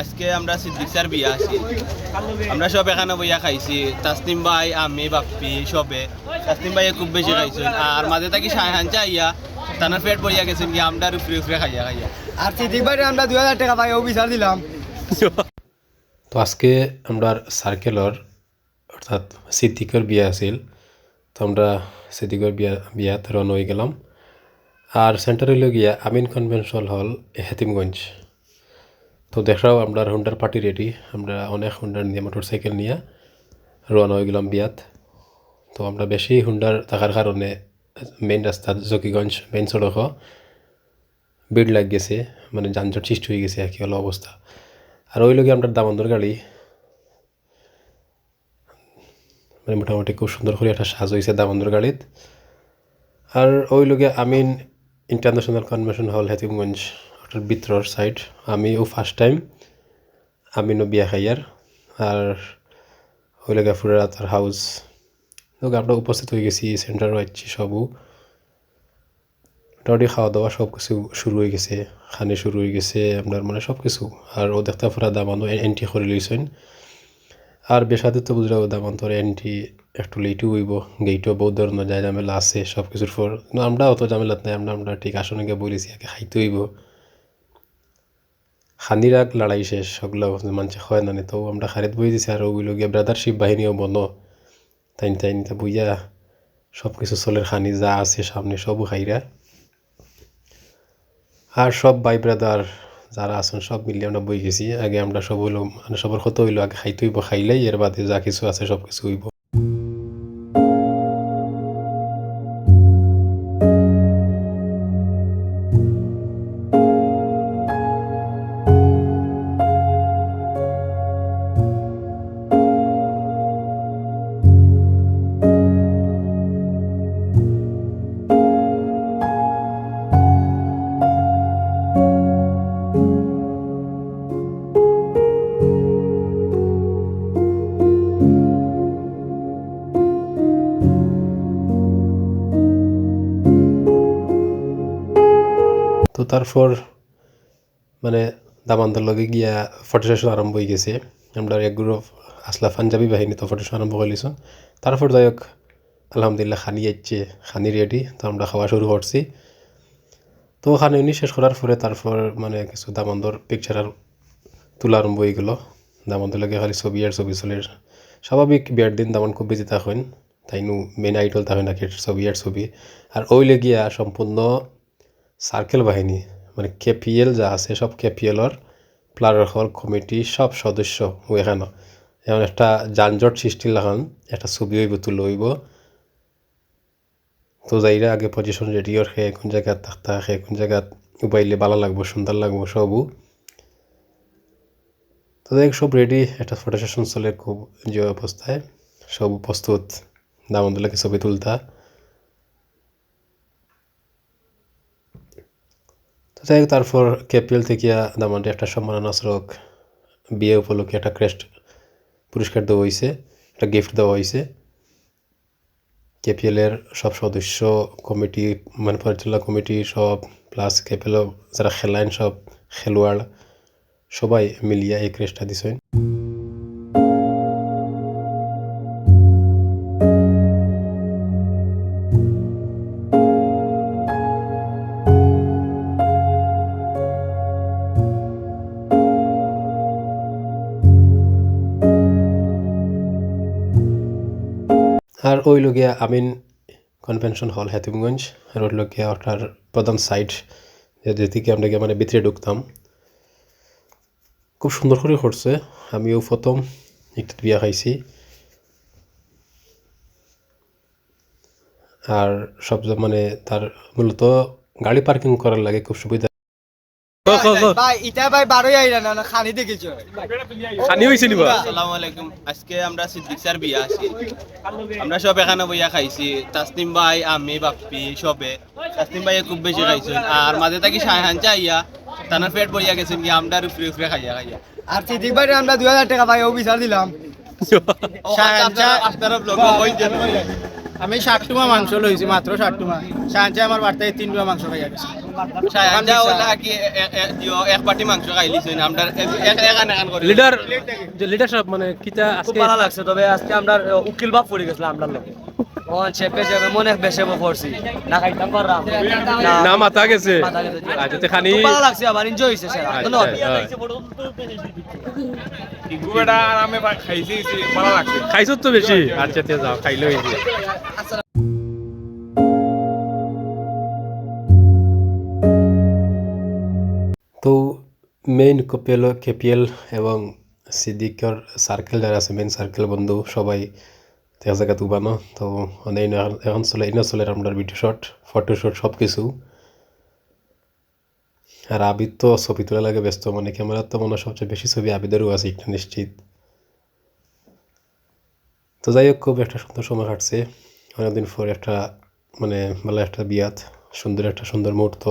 আজকে আমরা সিদ্দিক স্যার বিয়া আছি। আমরা সব এখানে বইয়া খাইছি। তাসনিম ভাই আমি বাপ্পি সবে। তাসনিম ভাই খুব বেশি খাইছেন। আর মাঝে থাকি সায়হান চাইয়া তানার পেট বইয়া গেছেন কি আমরা উপরে উপরে খাইয়া খাইয়া। আর সিদ্দিক ভাই আমরা দুই হাজার টাকা ভাই ও বিচার দিলাম। তো আজকে আমরা সার্কেলর অর্থাৎ সিদ্দিকর বিয়া আছিল। তো আমরা সিদ্দিকর বিয়া বিয়াত রওনা হয়ে গেলাম। আর সেন্টার হইল গিয়া আমিন কনভেনশনাল হল হেতিমগঞ্জ তো দেখাও, আমরা হুন্ডার পার্টি রেডি আমরা অনেক হুন্ডার নিয়ে মোটর সাইকেল নিয়ে রওনা হয়ে গেলাম বিয়াত। তো আমরা বেশি হুন্ডার থাকার কারণে মেইন রাস্তা জকিগঞ্জ মেইন সড়ক, ভিড় লাগ গেছে মানে যানজট সৃষ্টি হয়ে গেছে কি, হলো অবস্থা। আর ওই লোকে আমরা দামোদর গাড়ি। মানে মোটামুটি খুব সুন্দর করে একটা সাজ হয়েছে দামোদর গাড়িত। আর ওই লোকে আমিন ইন্টারন্যাশনাল কনভেনশন হল হেতিমগঞ্জ ওটার ভিতর সাইড আমিও ফার্স্ট টাইম আমিনও বিয়া খাইয়ার আর ওই লোকে ফুরে তার হাউস আমরা উপস্থিত হয়ে গেছি সেন্টারও আসছি সবও। মোটামুটি খাওয়া দাওয়া সব কিছু শুরু হয়ে গেছে, খানি শুরু হয়ে গেছে আপনার মানে সব কিছু আর ও দেখতে ফুরা দামানো এন্ট্রি করে লইছেন। আর বেসাদের তো বুঝলাম দামান্তর এন্ট্রি একটু লেটও হইব গেটও বহুত ধরনের যায় ঝামেলা আছে সব কিছুর পর আমরা অত ঝামেলাত নাই, আমরা আমরা ঠিক আসনে গিয়ে বলেছি, আগে খাইতে হইব। খানির আগ লড়াই শেষ সবগুলো মানুষ হয় না তো আমরা খারিত বই দিছি আর ওগুলো গিয়ে ব্রাদারশিপ বাহিনীও বনো। তাইন তাইন, তা বুইয়া সব কিছু চলের খানি যা আছে সামনে সবও খাইরা। আর সব ভাই ব্রাদার যারা আছেন সব মিলিয়ে আমরা বই গেছি। আগে আমরা সব হইল মানে সবার কত হইল, আগে খাইতে হইব, খাইলেই এর বাদে যা কিছু আছে সব কিছু হইব। তো তারপর মানে দামান্দার লগে গিয়া ফটো সেশন আরম্ভ হয়ে গেছে। আমরা এক গ্রুপ আসলা পাঞ্জাবি বাহিনী তো ফটো সেশন আরম্ভ করলিছ তারপর যাই হোক, আলহামদুলিল্লাহ খানি যাচ্ছে, খানি রেডি তো আমরা খাওয়া শুরু করছি। তো খানি উনি শেষ করার পরে তারপর মানে কিছু দামান্দর পিকচার আর তোলা আরম্ভ হয়ে গেল। দামান্দর লাগে খালি ছবি আর ছবি চলে স্বাভাবিক বিয়ার দিন দামান খুব বেশি থাকেন, তাইনু মেন আইডল থাকে নাকি, ছবি আর ছবি। আর ওই লেগিয়া সম্পূর্ণ সার্কেল বাহিনী মানে কেপিএল যা আছে, সব কেপিএলর প্লারার হল, কমিটি, সব সদস্য এখানে এমন একটা যানজট সৃষ্টি লাগান, একটা ছবি হইব, তুলে হইব। তো যাইরা আগে পজিশন রেডিওর সে কোন জায়গাত থাকতা সে কোন জায়গাত উবাইলে ভালো লাগবো, সুন্দর লাগবো সবু তো দেখ সব রেডি একটা ফটো সেশন চলে খুব যে অবস্থায়, সব প্রস্তুত। দামদুল্লাহকে ছবি তুলতা। যাই হোক, তারপর কেপিএল থেকে দামান্ডে একটা সম্মান আসরক বিয়ে উপলক্ষে একটা ক্রেস্ট পুরস্কার দেওয়া হয়েছে, একটা গিফট দেওয়া হয়েছে। কেপিএলের সব সদস্য, কমিটি মানে পরিচালনা কমিটি সব প্লাস কেপিএল যারা খেলাইন সব, খেলোয়াড়, সবাই মিলিয়া এই ক্রেস্টটা দিছেন। আর ওই লগিয়া আমিন কনভেনশন হল হাতিমগঞ্জ, আর ওই লগিয়া ওটার প্রধান সাইট যেদিকে আমরা গিয়ে মানে ভিতরে ঢুকতাম। খুব সুন্দর করে করছে। আমিও প্রথম একটু বিয়া খাইছি। আর সব মানে তার মূলত গাড়ি পার্কিং করার লাগে খুব সুবিধা আজকে আমরা সিদ্দিক স্যার বিয়া আছি। আমরা সব এখানে বইয়া খাইছি। তাসনিম ভাই আমি বাপ্পি সবে। তাসনিম ভাই খুব বেশি খাইছেন। আর মাঝে থাকি সায়হান চাইয়া তানার পেট বইয়া গেছেন কি আমরা উপরে উপরে খাইয়া খাইয়া। আর সিদ্দিক ভাই আমরা দুই হাজার টাকা ভাই ও বিচার দিলাম আপনারা ব্লগ আমি ষাট টুমা মাংস লইছি মাত্র ষাট টুমা সাহায্যে আমার বার্তায় তিন টুমা মাংস খাইয়া গেছে। লিডার লিডারশিপ মানে কিতা আজকে ভালো লাগছে তবে আজকে আমরা উকিল বাপ পড়ে গেছিলাম আমরা লোক চেপে চেপে মনে বেশে পড়ছি না খাইতাম পারলাম না মাথা গেছে। আচ্ছা তো খানি ভালো লাগছে আবার এনজয় হয়েছে সেরা। আচ্ছা, ধন্যবাদ। হয়। খাইছো তো বেশি। আচ্ছা তে যাও খাইলো যে। তো মেইন কপিএল কেপিএল এবং সিদ্দিকর সার্কেল যারা আছে মেইন সার্কেল বন্ধু সবাই এক জায়গাতে উবানো তো মানে এখন চলে ইনা চলে আমরা ভিডিও শট ফটো শট সব কিছু আর আবিদ তো ছবি তোলা লাগে ব্যস্ত মানে ক্যামেরা তো মনে সবচেয়ে বেশি ছবি আবিদেরও আছে এটা নিশ্চিত। তো যাই হোক, খুব একটা সুন্দর সময় কাটছে। অনেকদিন পর একটা মানে ভালো একটা বিয়াত, সুন্দর একটা সুন্দর মুহূর্ত।